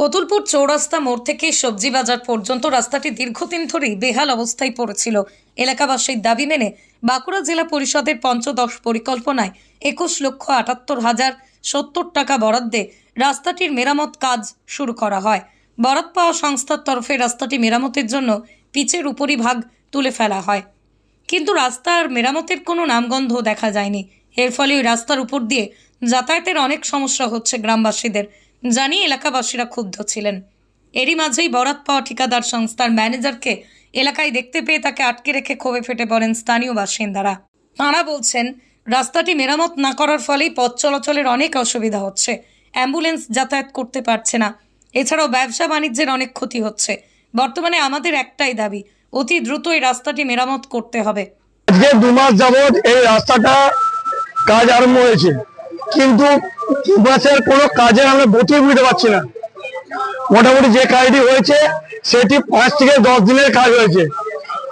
কতুলপুর চৌরাস্তা মোড় থেকে সবজি বাজার পর্যন্ত রাস্তাটি দীর্ঘদিন ধরেই বেহাল অবস্থায় পড়েছিল। এলাকাবাসীর দাবি মেনে বাঁকুড়া জেলা পরিষদের পঞ্চদশ পরিকল্পনায় একুশ লক্ষ আটাত্তর হাজার সত্তর টাকা বরাদ্দে রাস্তাটির মেরামত কাজ শুরু করা হয়। বরাদ পাওয়া সংস্থার তরফে রাস্তাটি মেরামতের জন্য পিচের উপরিভাগ তুলে ফেলা হয়। কিন্তু রাস্তার মেরামতের কোনো নামগন্ধ দেখা যায়নি। এর ফলে ওই রাস্তার উপর দিয়ে যাতায়াতের অনেক সমস্যা হচ্ছে গ্রামবাসীদের। জানিয়ে এলাকাবাসীরা ক্ষুব্ধ ছিলেন। এরই মাঝেই বরাত পাওয়া ঠিকাদার সংস্থার ম্যানেজারকে এলাকায় দেখতে পেয়ে তাকে আটকে রেখে ক্ষোভে ফেটে পড়েন স্থানীয় বাসিন্দারা। তাঁরা বলছেন, রাস্তাটি মেরামত না করার ফলেই পথ চলাচলের অনেক অসুবিধা হচ্ছে। অ্যাম্বুলেন্স যাতায়াত করতে পারছে না। এছাড়াও ব্যবসা বাণিজ্যের অনেক ক্ষতি হচ্ছে। বর্তমানে আমাদের একটাই দাবি, অতি দ্রুত এই রাস্তাটি মেরামত করতে হবে। আজকে দু মাস এই রাস্তাটা কাজ আরম্ভ হয়েছে। কিন্তু দু মাসের কোনো কাজের আমরা গতি বুঝতে পারছি না। মোটামুটি যে কাজটি হয়েছে, সেটি পাঁচ থেকে দশ দিনের কাজ হয়েছে।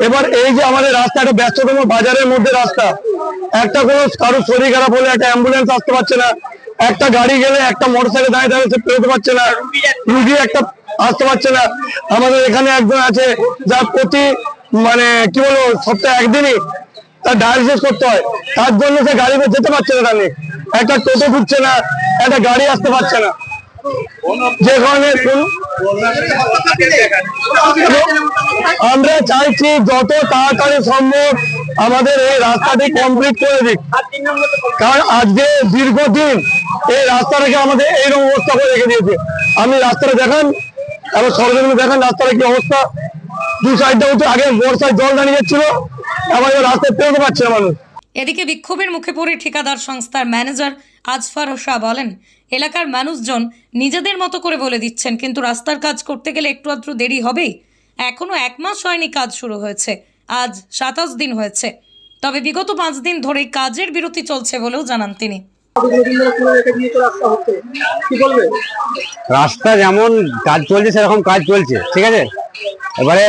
এবার এই যে আমাদের রাস্তাটা ব্যস্ততম বাজারের মধ্যে রাস্তা, একটা কোনো কারও শরীর খারাপ হলে একটা অ্যাম্বুলেন্স আসতে পারছে না, একটা গাড়ি গেলে একটা মোটরসাইকেল দাঁড়িয়ে দাঁড়িয়ে সে পেরোতে পারছে না, রুগী একটা আসতে পারছে না। আমাদের এখানে একজন আছে, যার প্রতি মানে কি বলব, সপ্তাহে একদিনই তার ডায়ালিসিস করতে হয়। তার জন্য সে গাড়ি যেতে পারছে না তাহলে একটা টোটো ঢুকছে না, একটা গাড়ি আসতে পারছে না। যে কারণে আমরা চাইছি যত তাড়াতাড়ি সম্ভব আমাদের এই রাস্তাটি কমপ্লিট করে দিক। কারণ আজকে দীর্ঘদিন এই রাস্তাটাকে আমাদের এইরকম অবস্থা করে রেখে দিয়েছে। আমি রাস্তাটা দেখান আমার সরকারি দেখান রাস্তাটা কি অবস্থা। দু সাইডটা উঠে আগে বর্ষায় জল দাঁড়িয়ে যাচ্ছিল আবার রাস্তায় পেরোতে পারছে না মানুষ। এদিকে বিক্ষোভের মুখে পড়ে ঠিকাদার সংস্থার ম্যানেজার আজফার শাহ বলেন, এলাকার মানুষজন নিজেদের মতো করে বলে দিচ্ছেন, কিন্তু রাস্তার কাজ করতে গেলে একটু আধটু দেরি হবেই। এখনও এক মাস হয়নি কাজ শুরু হয়েছে, আজ সাতাশ দিন হয়েছে। তবে বিগত পাঁচ দিন ধরে কাজের বিরতি চলছে বলেও জানান তিনি। রাস্তা যেমন কাজ চলছে, সেরকম কাজ চলছে, ঠিক আছে? এবারে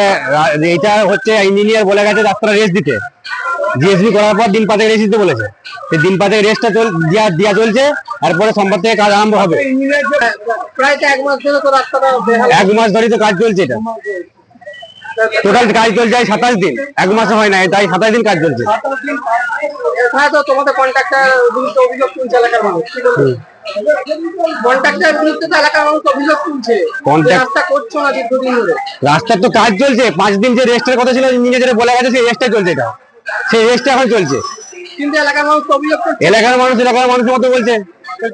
এটা হচ্ছে ইঞ্জিনিয়ার বলে গেছে রাস্তাটা রেস্ট দিতে। জিএসবি করার পর দিন পাতে রেস্ট দিতে বলেছে। সেই দিন পাতে রেস্টটা চল দিয়া দিয়া চলছে তারপরে সোমবার থেকে কাজ আরম্ভ হবে। প্রায় এক মাস ধরে তো কাজ চলছে এটা। টোটাল কাজ চলছে সাতাশ দিন। এক মাসে হয় না তাই সাতাশ দিন কাজ চলছে। তো তোমাদের কন্ট্রাক্টর অভিযোগ তুলছে এলাকার মানুষ। রাস্তার তো কাজ চলছে পাঁচ দিন যে রেস্টের কথা ছিল যেটা বলে গেছে সেই রেস্টটা চলছে এটা। সেই রেস্টটা এখন চলছে। কিন্তু এলাকার মানুষ অভিযোগ এলাকার মানুষ এলাকার মানুষের মতো বলছে।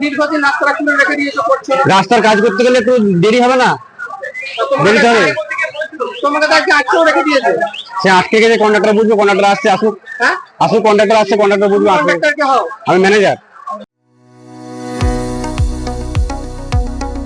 দীর্ঘদিন রাস্তাটা খুলে রেখে দিয়েছ করছ। রাস্তার কাজ করতে গেলে একটু দেরি হবে না? দেরি হবে। তোমাকে তো আজকে আটকেও রেখে দিয়েছে। সে আটকে গেছে কন্ডাক্টর বুঝবে কন্ডাক্টর আসছে আসুক। হ্যাঁ? আসুক কন্ডাক্টর আসছে কন্ডাক্টর বুঝবে আমি ম্যানেজার